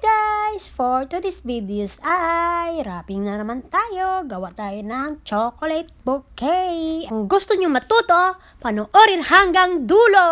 guys! For today's videos ay wrapping na naman tayo. Gawa tayo ng chocolate bouquet. Kung gusto nyo matuto, panoorin hanggang dulo.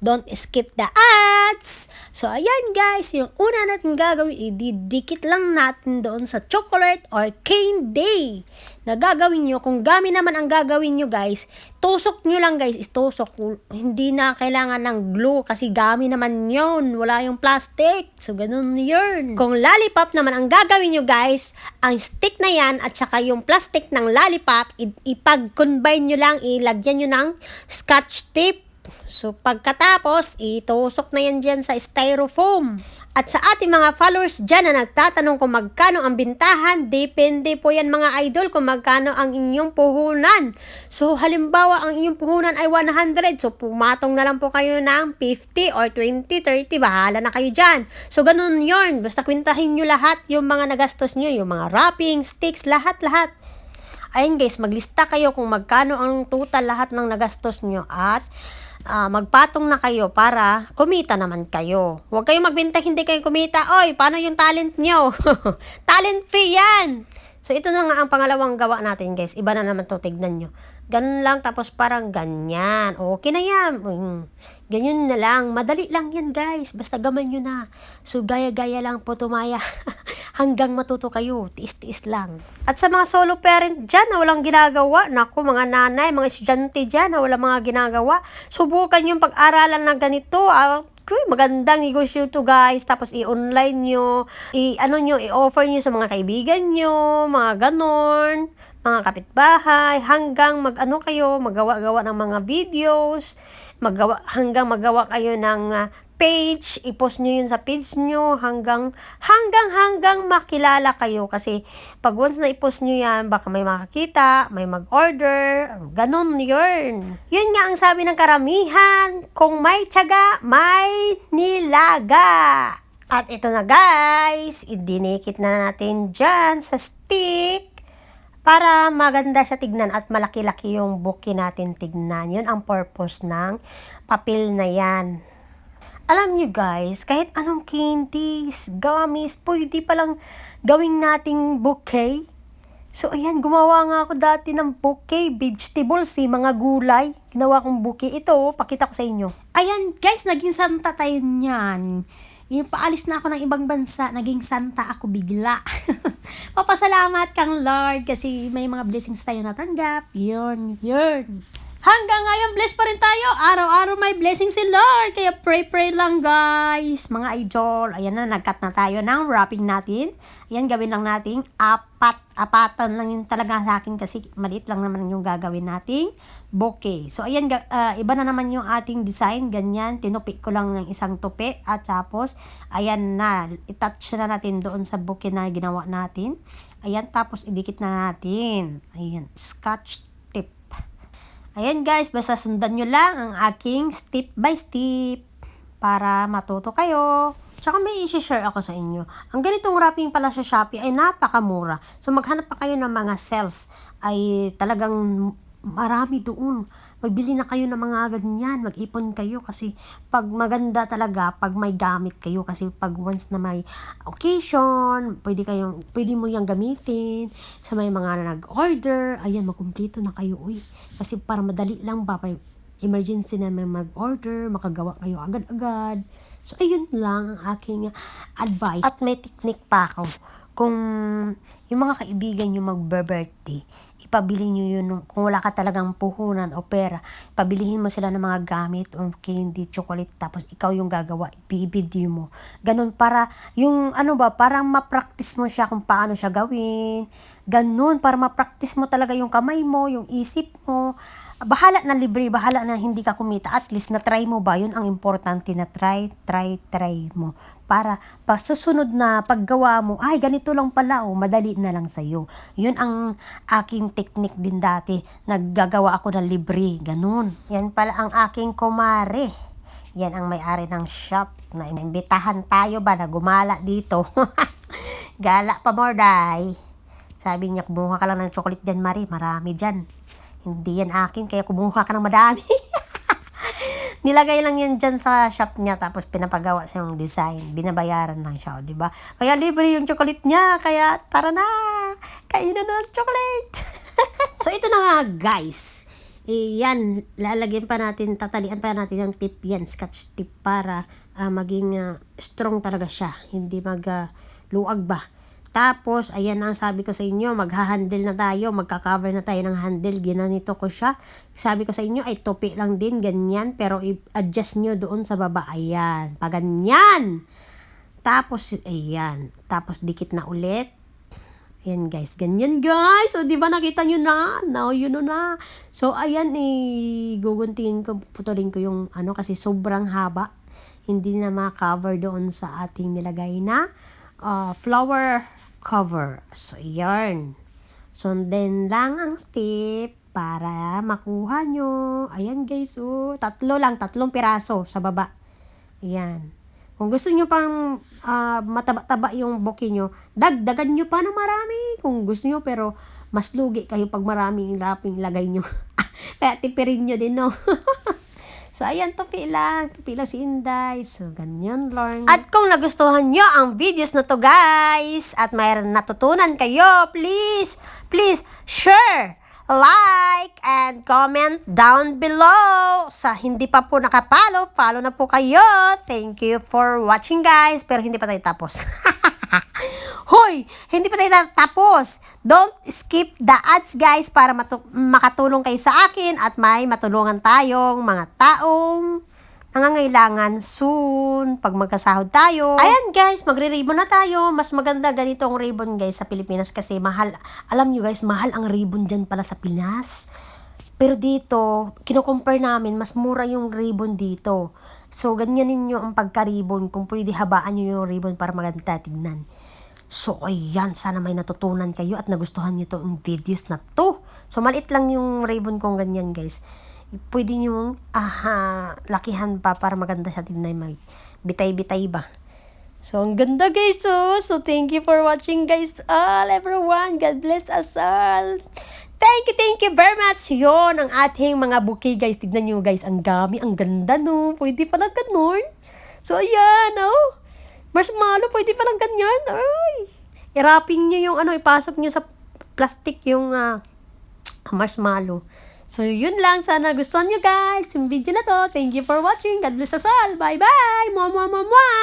Don't skip the ads! So, ayan guys, yung una natin gagawin, ididikit lang natin doon sa chocolate or cane day na gagawin nyo. Kung gamit naman ang gagawin nyo guys, tusok nyo lang guys, is tusok. Hindi na kailangan ng glue kasi gamit naman yon Wala yung plastic. So, ganun yun. Kung lollipop naman ang gagawin nyo guys, ang stick na yan at saka yung plastic ng lollipop, ipag-combine nyo lang, ilagyan nyo ng scotch tape So, pagkatapos, itusok na yan dyan sa styrofoam. At sa ating mga followers dyan na nagtatanong kung magkano ang bintahan, depende po yan mga idol kung magkano ang inyong puhunan. So, halimbawa, ang inyong puhunan ay 100. So, pumatong na lang po kayo ng 50 or 20, 30. Bahala na kayo dyan. So, ganun yon Basta kwintahin nyo lahat yung mga nagastos nyo, yung mga wrapping, sticks, lahat-lahat. Ayun guys, maglista kayo kung magkano ang total lahat ng nagastos nyo at uh, magpatong na kayo para kumita naman kayo. Huwag kayong magbenta hindi kayo kumita. Oy, paano yung talent nyo? talent fee yan! So, ito na nga ang pangalawang gawa natin, guys. Iba na naman to tignan nyo. Ganun lang, tapos parang ganyan. Okay na yan. Mm, ganyan na lang. Madali lang yan, guys. Basta gaman nyo na. So, gaya-gaya lang po tumaya. hanggang matuto kayo. Tiis-tiis lang. At sa mga solo parent dyan na walang ginagawa, naku mga nanay, mga estudyante dyan na walang mga ginagawa, subukan yung pag-aralan ng ganito. Ah, Uy, magandang negosyo to guys. Tapos i-online nyo, i-ano nyo, i-offer nyo sa mga kaibigan nyo, mga ganon, mga kapitbahay, hanggang mag-ano kayo, magawa-gawa ng mga videos, magawa, hanggang magawa kayo ng uh, page, i-post nyo yun sa page nyo hanggang, hanggang, hanggang makilala kayo. Kasi pag once na i-post nyo yan, baka may makakita, may mag-order, ganun yun. Yun nga ang sabi ng karamihan, kung may tiyaga, may nilaga. At ito na guys, idinikit na natin dyan sa stick para maganda sa tignan at malaki-laki yung buki natin tignan. Yun ang purpose ng papel na yan. Alam niyo guys, kahit anong candies, gummies, pwede palang gawing nating bouquet. So ayan, gumawa nga ako dati ng bouquet, vegetables, eh, mga gulay. Ginawa kong bouquet. Ito, pakita ko sa inyo. Ayan guys, naging santa tayo niyan. Yung paalis na ako ng ibang bansa, naging santa ako bigla. Papasalamat kang Lord kasi may mga blessings tayo natanggap. Yun, yun. Hanggang ngayon, blessed pa rin tayo. Araw-araw may blessing si Lord. Kaya pray-pray lang, guys. Mga idol. Ayan na, nagkat na tayo ng wrapping natin. Ayan, gawin lang natin. Apat, apatan lang yun talaga sa akin kasi maliit lang naman yung gagawin nating bouquet. So, ayan, uh, iba na naman yung ating design. Ganyan, tinupik ko lang ng isang tupi. At tapos, ayan na, itouch na natin doon sa bouquet na ginawa natin. Ayan, tapos idikit na natin. Ayan, scotch Ayan guys, basta sundan nyo lang ang aking step by step para matuto kayo. Tsaka may isi-share ako sa inyo. Ang ganitong wrapping pala sa Shopee ay napakamura. So maghanap pa kayo ng mga sales ay talagang marami doon magbili na kayo ng mga ganyan, mag-ipon kayo kasi pag maganda talaga, pag may gamit kayo kasi pag once na may occasion, pwede kayong, pwede mo yang gamitin sa may mga nag-order, ayan, makumplito na kayo, uy. Kasi para madali lang ba, emergency na may mag-order, makagawa kayo agad-agad. So, ayun lang ang aking advice. At may technique pa ako. Kung yung mga kaibigan nyo mag-birthday, ipabili nyo yun kung wala ka talagang puhunan o pera, pabilihin mo sila ng mga gamit o candy, chocolate, tapos ikaw yung gagawa, i-video mo. Ganun para, yung ano ba, parang ma-practice mo siya kung paano siya gawin. Ganun, para ma-practice mo talaga yung kamay mo, yung isip mo. Bahala na libre, bahala na hindi ka kumita. At least na-try mo ba, yun ang importante na try, try, try mo para pag susunod na paggawa mo, ay ganito lang pala, oh, madali na lang sa'yo. Yun ang aking technique din dati. Naggagawa ako ng libre, ganun. Yan pala ang aking kumare. Yan ang may-ari ng shop na inimbitahan tayo ba na gumala dito. Gala pa morday. Sabi niya, kumuha ka lang ng chocolate dyan, Marie. Marami dyan. Hindi yan akin, kaya kumuha ka ng madami. Nilagay lang yan dyan sa shop niya tapos pinapagawa siya yung design. Binabayaran lang siya, di ba? Kaya libre yung chocolate niya. Kaya tara na! Kainan na ng chocolate! so ito na nga guys. Eh, yan, lalagyan pa natin, tatalian pa natin ng tip yan, scotch tip para ah, maging ah, strong talaga siya. Hindi mag ah, luag ba. Tapos, ayan ang sabi ko sa inyo, magha-handle na tayo, magka-cover na tayo ng handle, ginanito ko siya. Sabi ko sa inyo, ay topi lang din, ganyan, pero i-adjust nyo doon sa baba, ayan, pa ganyan. Tapos, ayan, tapos dikit na ulit. Ayan guys, ganyan guys. So, di ba nakita nyo na? Now, you know na. So, ayan eh, guguntingin ko, putulin ko yung ano kasi sobrang haba. Hindi na ma-cover doon sa ating nilagay na uh, flower cover. So, ayan. Sundin lang ang tip para makuha nyo. Ayan guys, oh. Tatlo lang, tatlong piraso sa baba. Ayan. Kung gusto nyo pang ah, mataba-taba yung buki nyo, dagdagan nyo pa ng marami kung gusto nyo. Pero mas lugi kayo pag maraming wrapping lagay nyo. Kaya tipirin nyo din, no? so, ayan, tupi lang. Tupi lang si Inday. So, ganyan lang. At kung nagustuhan nyo ang videos na to, guys, at mayroon natutunan kayo, please, please, share, like, and comment down below. Sa hindi pa po nakapalo, follow na po kayo. Thank you for watching, guys. Pero hindi pa tayo tapos. Hoy! Hindi pa tayo tapos. Don't skip the ads, guys, para makatulong kayo sa akin at may matulungan tayong mga taong nangangailangan soon pag magkasahod tayo. Ayan guys, magre-ribbon na tayo. Mas maganda ganito ang ribbon guys sa Pilipinas kasi mahal. Alam nyo guys, mahal ang ribbon dyan pala sa Pinas. Pero dito, kino-compare namin, mas mura yung ribbon dito. So, ganyan ninyo ang pagka-ribbon. Kung pwede, habaan nyo yung ribbon para maganda tignan. So, ayan. Sana may natutunan kayo at nagustuhan nyo itong videos na to. So, maliit lang yung ribbon kong ganyan, guys. Pwede nyo, aha, lakihan pa para maganda siya tignan. May bitay-bitay ba. So, ang ganda guys, oh. So, thank you for watching guys all, everyone. God bless us all. Thank you, thank you very much. Yun, ang ating mga bouquet guys. Tignan nyo guys, ang gami, ang ganda no. Pwede pala ganun. So, ayan, oh. Marshmallow, pwede palang ganyan. Ay. I-wrapping nyo yung ano, ipasok nyo sa plastic yung ah, marshmallow. So, yun lang. Sana gustuhan nyo guys yung video na to. Thank you for watching. God bless us all. Bye-bye. Mua, mua, mua, mua.